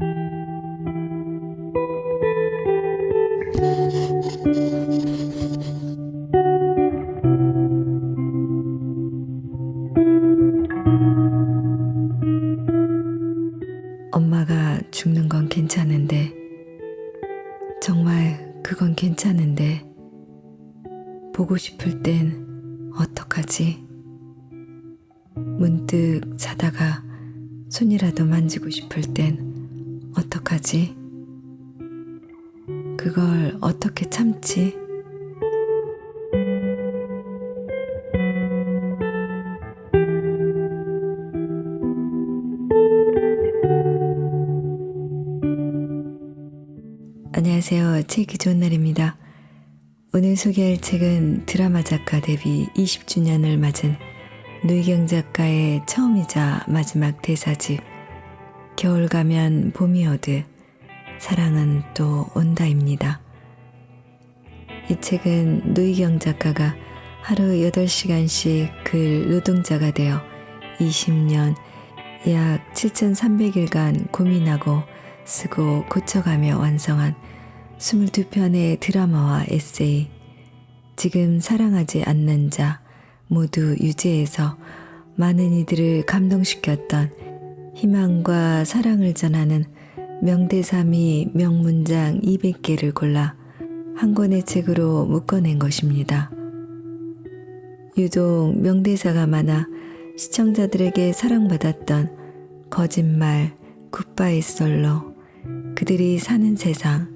엄마 안녕하세요. 책이 좋은 날입니다. 오늘 소개할 책은 드라마 작가 데뷔 20주년을 맞은 누이경 작가의 처음이자 마지막 대사집 겨울 가면 봄이 오듯 사랑은 또 온다입니다. 이 책은 누이경 작가가 하루 8시간씩 글 노동자가 되어 20년 약 7,300일간 고민하고 쓰고 고쳐가며 완성한 22편의 드라마와 에세이, 지금 사랑하지 않는 자 모두 유죄에서 많은 이들을 감동시켰던 희망과 사랑을 전하는 명대사미 명문장 200개를 골라 한 권의 책으로 묶어낸 것입니다. 유독 명대사가 많아 시청자들에게 사랑받았던 거짓말, 굿바이 솔로, 그들이 사는 세상,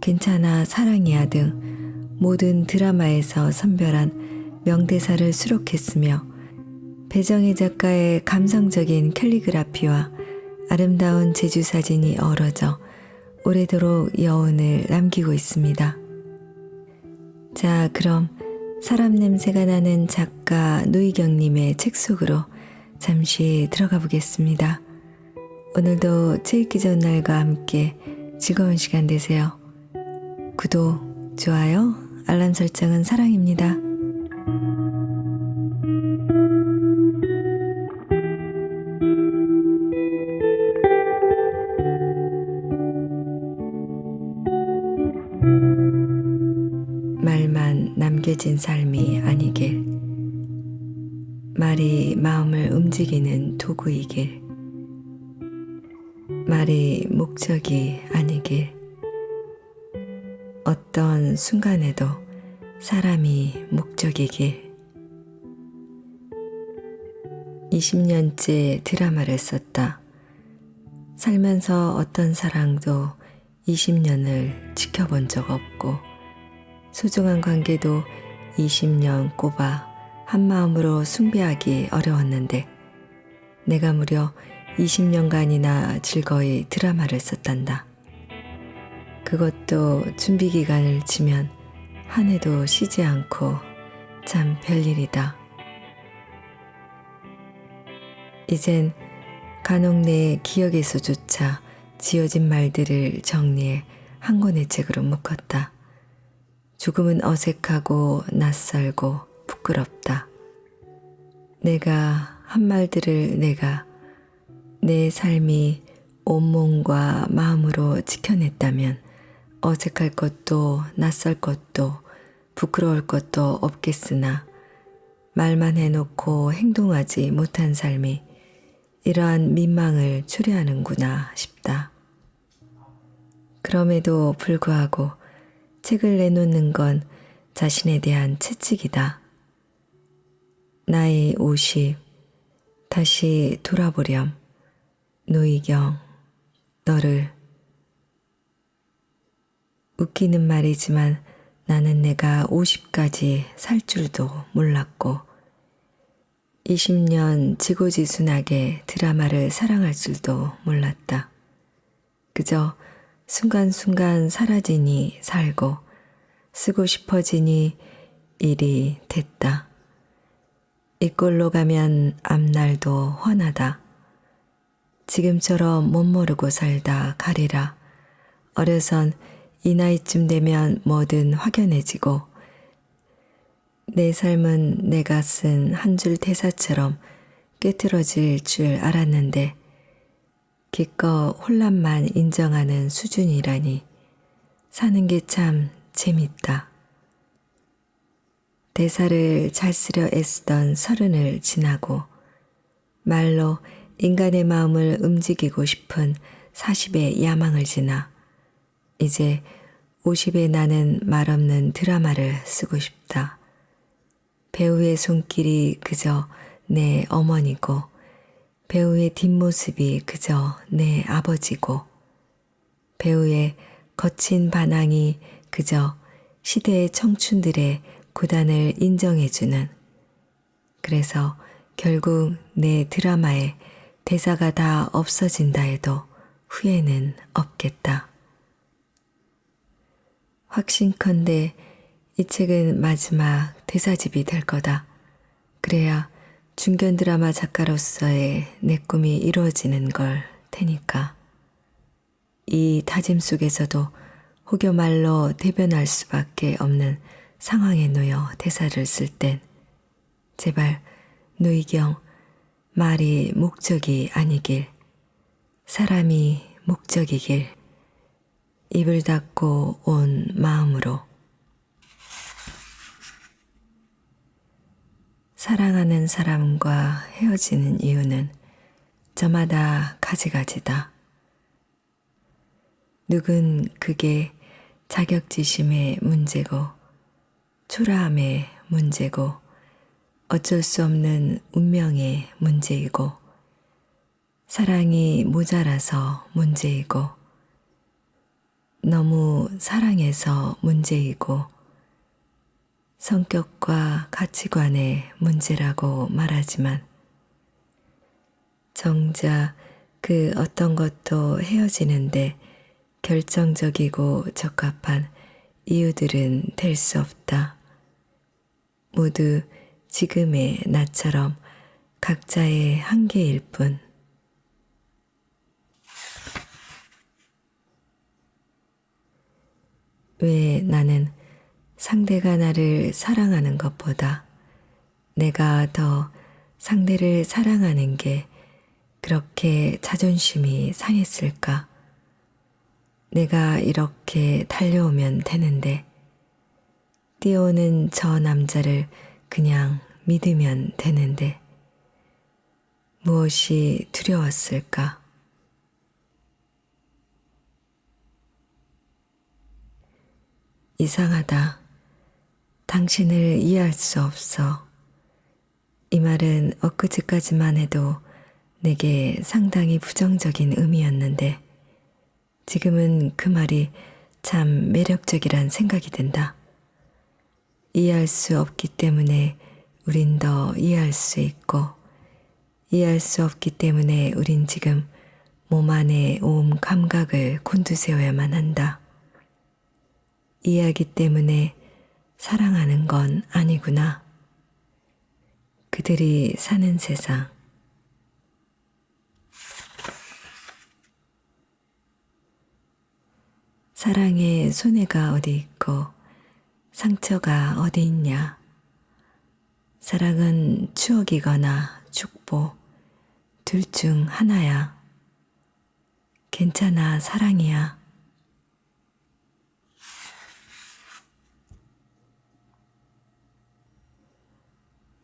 괜찮아 사랑이야 등 모든 드라마에서 선별한 명대사를 수록했으며 배정희 작가의 감성적인 캘리그라피와 아름다운 제주 사진이 어우러져 오래도록 여운을 남기고 있습니다. 자, 그럼 사람 냄새가 나는 작가 노희경님의 책 속으로 잠시 들어가 보겠습니다. 오늘도 책 읽기 좋은 날과 함께 즐거운 시간 되세요. 구독, 좋아요, 알람 설정은 사랑입니다. 말만 남겨진 삶이 아니길. 말이 마음을 움직이는 도구이길. 목적이 아니길. 어떤 순간에도 사람이 목적이길. 20년째 드라마를 썼다. 살면서 어떤 사랑도 20년을 지켜본 적 없고, 소중한 관계도 20년 꼽아 한 마음으로 숭배하기 어려웠는데, 내가 무려 20년간이나 즐거이 드라마를 썼단다. 그것도 준비 기간을 치면 한 해도 쉬지 않고 참 별일이다. 이젠 간혹 내 기억에서조차 지어진 말들을 정리해 한 권의 책으로 묶었다. 조금은 어색하고 낯설고 부끄럽다. 내가 한 말들을 내가 내 삶이 온몸과 마음으로 지켜냈다면 어색할 것도 낯설 것도 부끄러울 것도 없겠으나 말만 해놓고 행동하지 못한 삶이 이러한 민망을 초래하는구나 싶다. 그럼에도 불구하고 책을 내놓는 건 자신에 대한 채찍이다. 나이 50, 다시 돌아보렴. 노희경, 너를. 웃기는 말이지만 나는 내가 50까지 살 줄도 몰랐고, 20년 지고지순하게 드라마를 사랑할 줄도 몰랐다. 그저 순간순간 사라지니 살고, 쓰고 싶어지니 일이 됐다. 이 꼴로 가면 앞날도 훤하다. 지금처럼 못 모르고 살다 가리라. 어려선 이 나이쯤 되면 뭐든 확연해지고 내 삶은 내가 쓴 한 줄 대사처럼 꿰뚫어질 줄 알았는데 기껏 혼란만 인정하는 수준이라니 사는 게 참 재밌다. 대사를 잘 쓰려 애쓰던 서른을 지나고 말로 인간의 마음을 움직이고 싶은 40의 야망을 지나 이제 50에 나는 말없는 드라마를 쓰고 싶다. 배우의 손길이 그저 내 어머니고 배우의 뒷모습이 그저 내 아버지고 배우의 거친 반항이 그저 시대의 청춘들의 고단을 인정해주는 그래서 결국 내 드라마에 대사가 다 없어진다 해도 후회는 없겠다. 확신컨대 이 책은 마지막 대사집이 될 거다. 그래야 중견 드라마 작가로서의 내 꿈이 이루어지는 걸 테니까. 이 다짐 속에서도 혹여 말로 대변할 수밖에 없는 상황에 놓여 대사를 쓸 땐 제발 노이경 말이 목적이 아니길 사람이 목적이길 입을 닫고 온 마음으로 사랑하는 사람과 헤어지는 이유는 저마다 가지가지다. 누군 그게 자격지심의 문제고 초라함의 문제고 어쩔 수 없는 운명의 문제이고 사랑이 모자라서 문제이고 너무 사랑해서 문제이고 성격과 가치관의 문제라고 말하지만 정작 그 어떤 것도 헤어지는데 결정적이고 적합한 이유들은 될 수 없다. 모두 지금의 나처럼 각자의 한계일 뿐. 왜 나는 상대가 나를 사랑하는 것보다 내가 더 상대를 사랑하는 게 그렇게 자존심이 상했을까? 내가 이렇게 달려오면 되는데, 뛰어오는 저 남자를 그냥 믿으면 되는데, 무엇이 두려웠을까? 이상하다. 당신을 이해할 수 없어. 이 말은 엊그제까지만 해도 내게 상당히 부정적인 의미였는데, 지금은 그 말이 참 매력적이란 생각이 든다. 이해할 수 없기 때문에 우린 더 이해할 수 있고, 이해할 수 없기 때문에 우린 지금 몸 안에 온 감각을 곤두세워야만 한다. 이해하기 때문에 사랑하는 건 아니구나. 그들이 사는 세상. 사랑의 손해가 어디 있고 상처가 어디 있냐. 사랑은 추억이거나 축복, 둘중 하나야. 괜찮아, 사랑이야.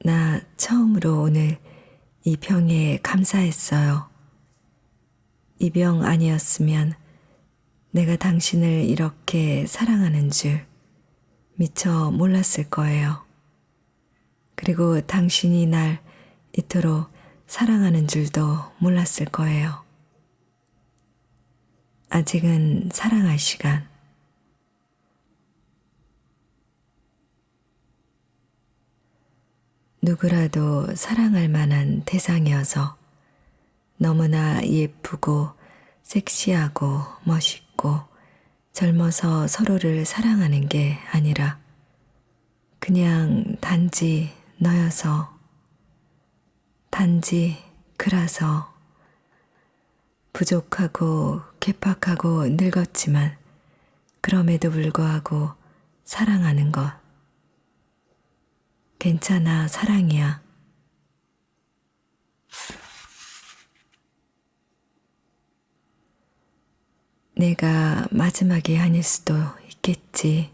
나 처음으로 오늘 이 병에 감사했어요. 이 병 아니었으면 내가 당신을 이렇게 사랑하는 줄 미처 몰랐을 거예요. 그리고 당신이 날 이토록 사랑하는 줄도 몰랐을 거예요. 아직은 사랑할 시간. 누구라도 사랑할 만한 대상이어서 너무나 예쁘고 섹시하고 멋있고 젊어서 서로를 사랑하는 게 아니라 그냥 단지 너여서 단지 그라서 부족하고 괴팍하고 늙었지만 그럼에도 불구하고 사랑하는 것 괜찮아 사랑이야. 내가 마지막이 아닐 수도 있겠지.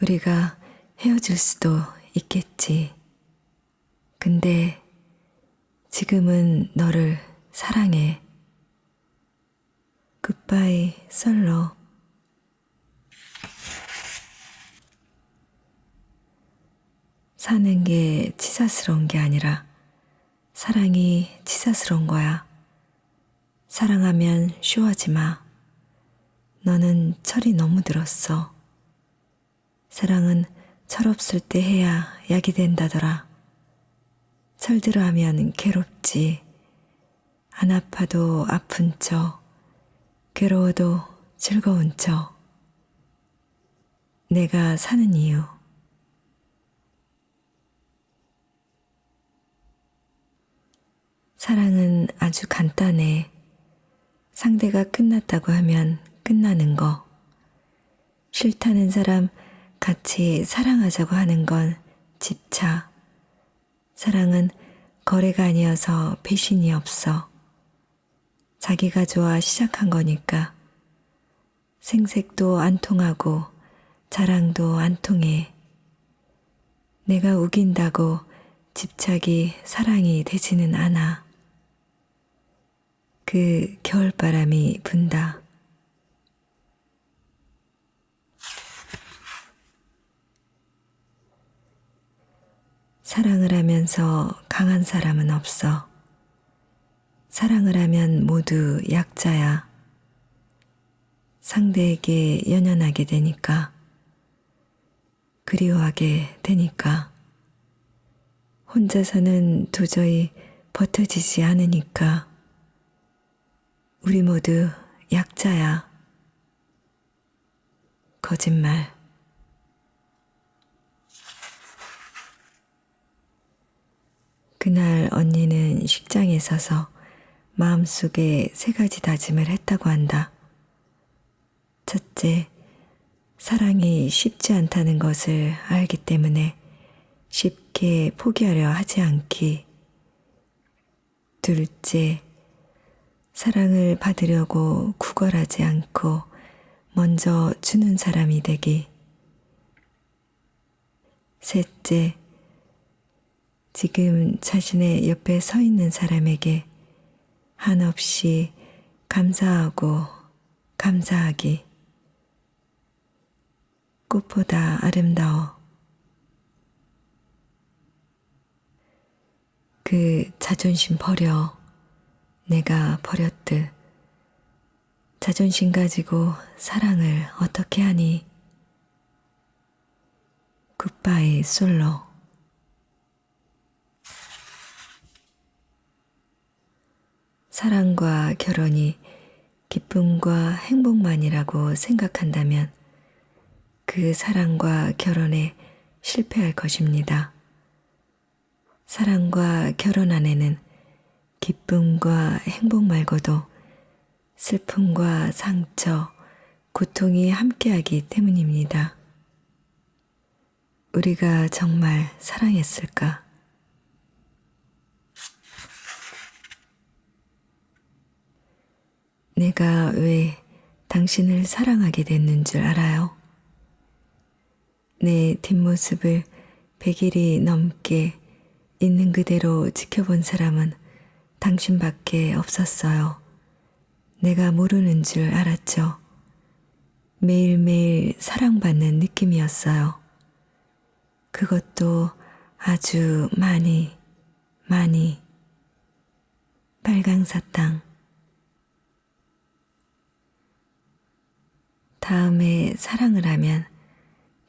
우리가 헤어질 수도 있겠지. 근데 지금은 너를 사랑해. 굿바이 솔로. 사는 게 치사스러운 게 아니라 사랑이 치사스러운 거야. 사랑하면 쇼하지 마. 너는 철이 너무 들었어. 사랑은 철없을 때 해야 약이 된다더라. 철들어 하면 괴롭지. 안 아파도 아픈 척, 괴로워도 즐거운 척. 내가 사는 이유. 사랑은 아주 간단해. 상대가 끝났다고 하면 끝나는 거. 싫다는 사람 같이 사랑하자고 하는 건 집차. 사랑은 거래가 아니어서 배신이 없어. 자기가 좋아 시작한 거니까. 생색도 안 통하고 자랑도 안 통해. 내가 우긴다고 집착이 사랑이 되지는 않아. 그 겨울바람이 분다. 사랑을 하면서 강한 사람은 없어. 사랑을 하면 모두 약자야. 상대에게 연연하게 되니까. 그리워하게 되니까. 혼자서는 도저히 버텨지지 않으니까. 우리 모두 약자야. 거짓말. 그날 언니는 식장에 서서 마음속에 세 가지 다짐을 했다고 한다. 첫째, 사랑이 쉽지 않다는 것을 알기 때문에 쉽게 포기하려 하지 않기. 둘째, 사랑을 받으려고 구걸하지 않고 먼저 주는 사람이 되기. 셋째, 지금 자신의 옆에 서 있는 사람에게 한없이 감사하고 감사하기. 꽃보다 아름다워. 그 자존심 버려. 내가 버렸듯. 자존심 가지고 사랑을 어떻게 하니? 굿바이 솔로. 사랑과 결혼이 기쁨과 행복만이라고 생각한다면 그 사랑과 결혼에 실패할 것입니다. 사랑과 결혼 안에는 기쁨과 행복 말고도 슬픔과 상처, 고통이 함께하기 때문입니다. 우리가 정말 사랑했을까? 내가 왜 당신을 사랑하게 됐는 줄 알아요? 내 뒷모습을 100일이 넘게 있는 그대로 지켜본 사람은 당신밖에 없었어요. 내가 모르는 줄 알았죠. 매일매일 사랑받는 느낌이었어요. 그것도 아주 많이, 많이. 빨강 사탕. 다음에 사랑을 하면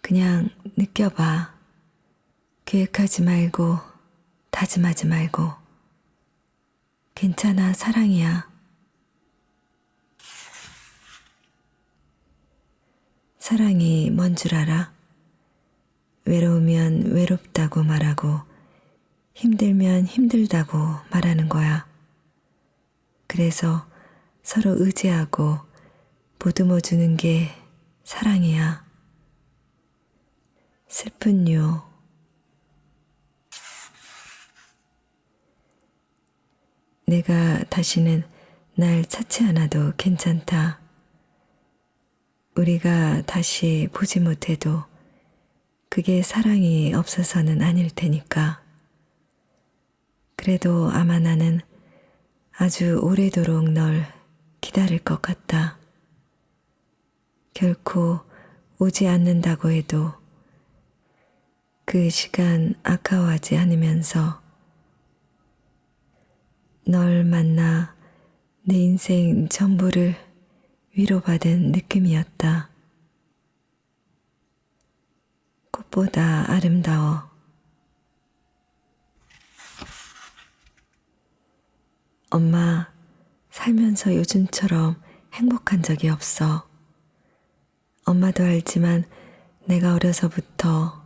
그냥 느껴봐. 계획하지 말고, 다짐하지 말고. 괜찮아, 사랑이야. 사랑이 뭔 줄 알아? 외로우면 외롭다고 말하고, 힘들면 힘들다고 말하는 거야. 그래서 서로 의지하고 보듬어 주는 게 사랑이야. 슬픈 요. 내가 다시는 날 찾지 않아도 괜찮다. 우리가 다시 보지 못해도 그게 사랑이 없어서는 아닐 테니까. 그래도 아마 나는 아주 오래도록 널 기다릴 것 같다. 결코 오지 않는다고 해도 그 시간 아까워하지 않으면서 널 만나 내 인생 전부를 위로받은 느낌이었다. 꽃보다 아름다워. 엄마, 살면서 요즘처럼 행복한 적이 없어. 엄마도 알지만 내가 어려서부터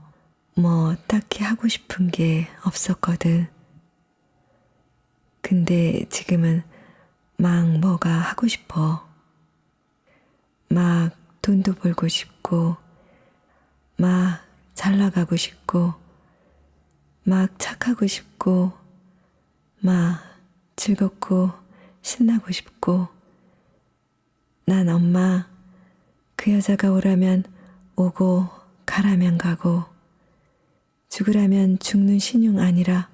뭐 딱히 하고 싶은 게 없었거든. 근데 지금은 막 뭐가 하고 싶어. 막 돈도 벌고 싶고, 막 잘 나가고 싶고, 막 착하고 싶고, 막 즐겁고 신나고 싶고, 난 엄마 그 여자가 오라면 오고 가라면 가고, 죽으라면 죽는 신용 아니라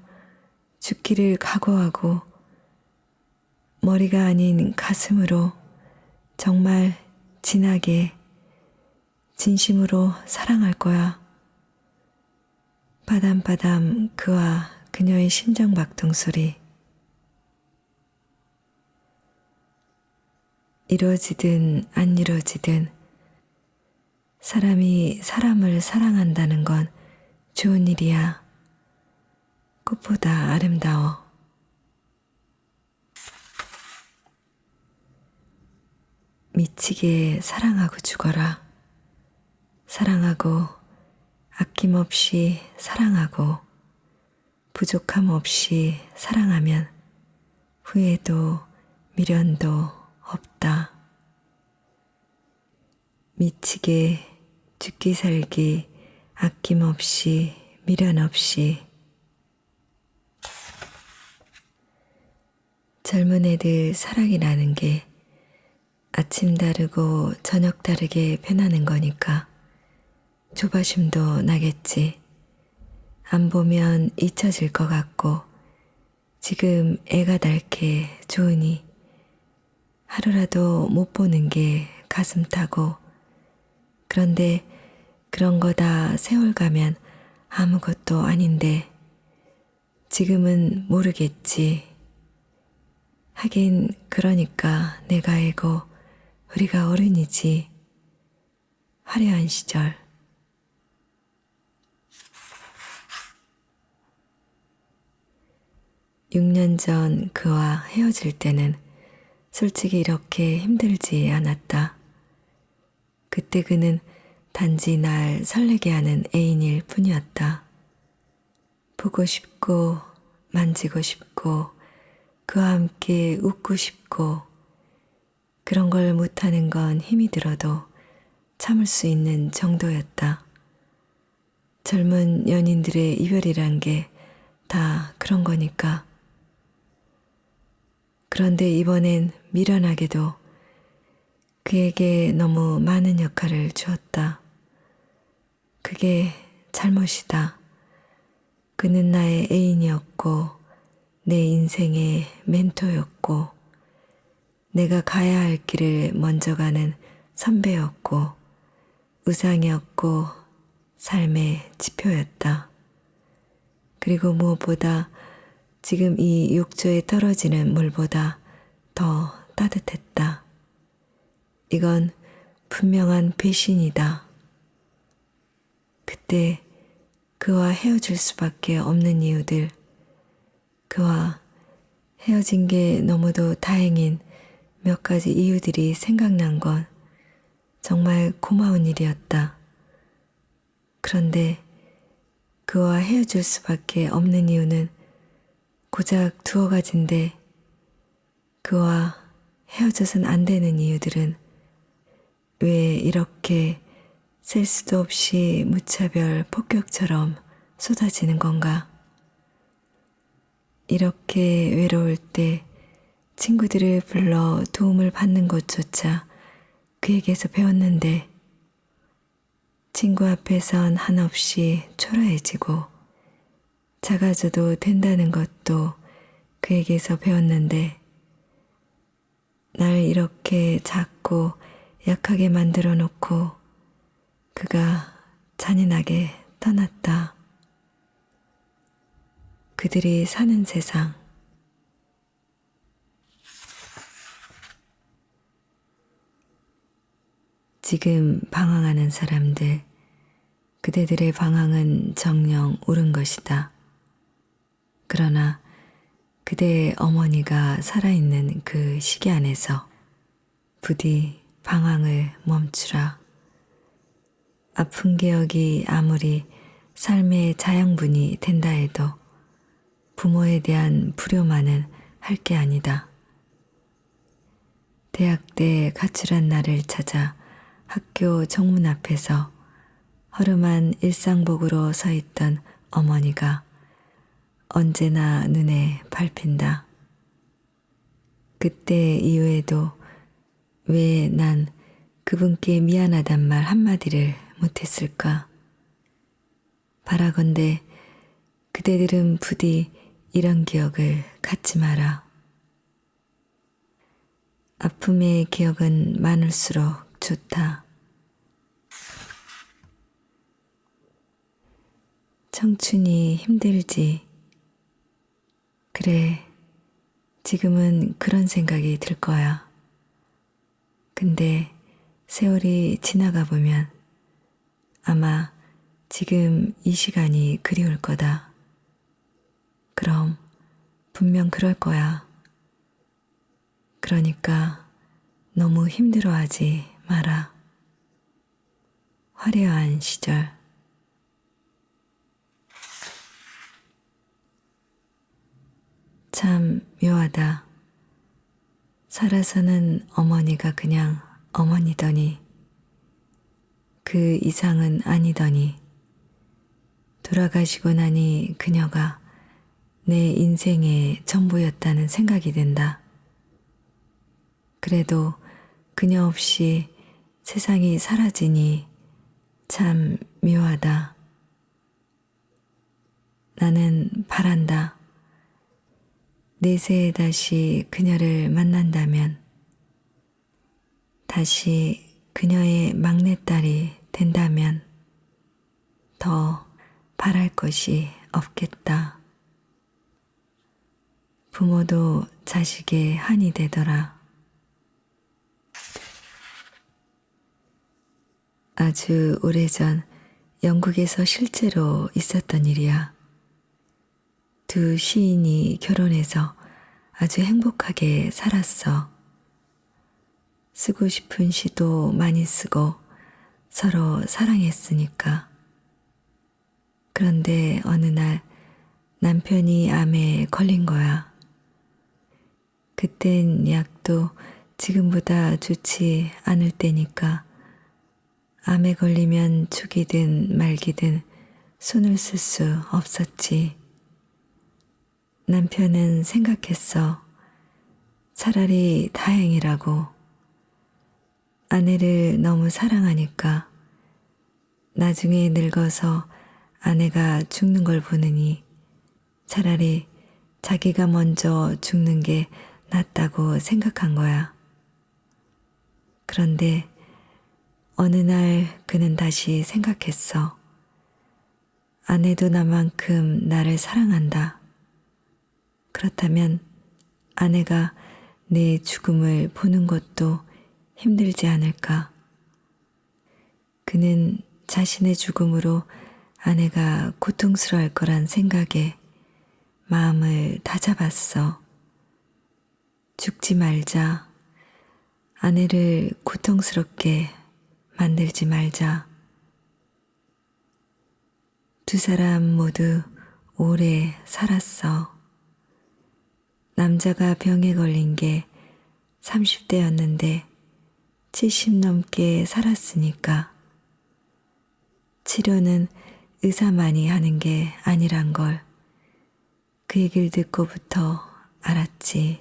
죽기를 각오하고, 머리가 아닌 가슴으로 정말 진하게 진심으로 사랑할 거야. 바담바담 그와 그녀의 심장 박동 소리. 이루어지든 안 이루어지든 사람이 사람을 사랑한다는 건 좋은 일이야. 꽃보다 아름다워. 미치게 사랑하고 죽어라. 사랑하고 아낌없이 사랑하고 부족함 없이 사랑하면 후회도 미련도 없다. 미치게 죽기 살기 아낌없이 미련 없이 젊은 애들 사랑이라는 게 아침 다르고 저녁 다르게 변하는 거니까 조바심도 나겠지. 안 보면 잊혀질 것 같고 지금 애가 닳게 좋으니 하루라도 못 보는 게 가슴 타고 그런데 그런 거 다 세월 가면 아무것도 아닌데 지금은 모르겠지. 하긴 그러니까 내가 애고 우리가 어른이지. 화려한 시절. 육 년 전 그와 헤어질 때는 솔직히 이렇게 힘들지 않았다. 그때 그는 단지 날 설레게 하는 애인일 뿐이었다. 보고 싶고, 만지고 싶고, 그와 함께 웃고 싶고, 그런 걸 못하는 건 힘이 들어도 참을 수 있는 정도였다. 젊은 연인들의 이별이란 게 다 그런 거니까. 그런데 이번엔 미련하게도 그에게 너무 많은 역할을 주었다. 그게 잘못이다. 그는 나의 애인이었고, 내 인생의 멘토였고, 내가 가야 할 길을 먼저 가는 선배였고, 우상이었고, 삶의 지표였다. 그리고 무엇보다 지금 이 욕조에 떨어지는 물보다 더 따뜻했다. 이건 분명한 배신이다. 그때 그와 헤어질 수밖에 없는 이유들, 그와 헤어진 게 너무도 다행인 몇 가지 이유들이 생각난 건 정말 고마운 일이었다. 그런데 그와 헤어질 수밖에 없는 이유는 고작 두어 가지인데 그와 헤어져선 안 되는 이유들은 왜 이렇게 셀 수도 없이 무차별 폭격처럼 쏟아지는 건가? 이렇게 외로울 때 친구들을 불러 도움을 받는 것조차 그에게서 배웠는데 친구 앞에선 한없이 초라해지고 작아져도 된다는 것도 그에게서 배웠는데 날 이렇게 작고 약하게 만들어 놓고 그가 잔인하게 떠났다. 그들이 사는 세상. 지금 방황하는 사람들, 그대들의 방황은 정령 옳은 것이다. 그러나 그대의 어머니가 살아있는 그 시기 안에서 부디 방황을 멈추라. 아픈 기억이 아무리 삶의 자양분이 된다 해도 부모에 대한 불효만은 할 게 아니다. 대학 때 가출한 나를 찾아 학교 정문 앞에서 허름한 일상복으로 서 있던 어머니가 언제나 눈에 밟힌다. 그때 이후에도 왜 난 그분께 미안하단 말 한마디를 못했을까? 바라건대 그대들은 부디 이런 기억을 갖지 마라. 아픔의 기억은 많을수록 좋다. 청춘이 힘들지. 그래, 지금은 그런 생각이 들 거야. 근데 세월이 지나가 보면 아마 지금 이 시간이 그리울 거다. 그럼 분명 그럴 거야. 그러니까 너무 힘들어하지 마라. 화려한 시절. 참 묘하다. 살아서는 어머니가 그냥 어머니더니 그 이상은 아니더니 돌아가시고 나니 그녀가 내 인생의 전부였다는 생각이 든다. 그래도 그녀 없이 세상이 사라지니 참 묘하다. 나는 바란다. 내세에 다시 그녀를 만난다면 다시 그녀의 막내딸이 된다면 더 바랄 것이 없겠다. 부모도 자식의 한이 되더라. 아주 오래전 영국에서 실제로 있었던 일이야. 두 시인이 결혼해서 아주 행복하게 살았어. 쓰고 싶은 시도 많이 쓰고 서로 사랑했으니까. 그런데 어느 날 남편이 암에 걸린 거야. 그땐 약도 지금보다 좋지 않을 때니까 암에 걸리면 죽이든 말기든 손을 쓸 수 없었지. 남편은 생각했어. 차라리 다행이라고. 아내를 너무 사랑하니까 나중에 늙어서 아내가 죽는 걸 보느니 차라리 자기가 먼저 죽는 게 낫다고 생각한 거야. 그런데 어느 날 그는 다시 생각했어. 아내도 나만큼 나를 사랑한다. 그렇다면 아내가 내 죽음을 보는 것도 힘들지 않을까. 그는 자신의 죽음으로 아내가 고통스러울 거란 생각에 마음을 다잡았어. 죽지 말자. 아내를 고통스럽게 만들지 말자. 두 사람 모두 오래 살았어. 남자가 병에 걸린 게 30대였는데 70 넘게 살았으니까 치료는 의사만이 하는 게 아니란 걸 그 얘기를 듣고부터 알았지.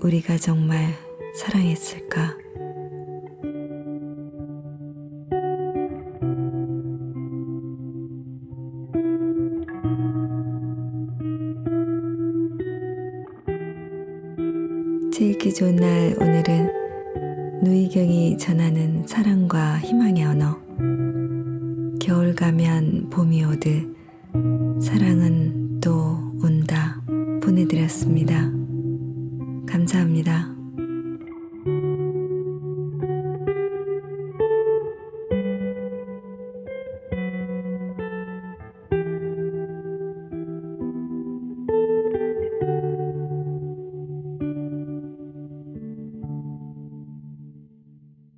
우리가 정말 사랑했을까? 전하는 사랑과 희망의 언어. 겨울 가면 봄이 오듯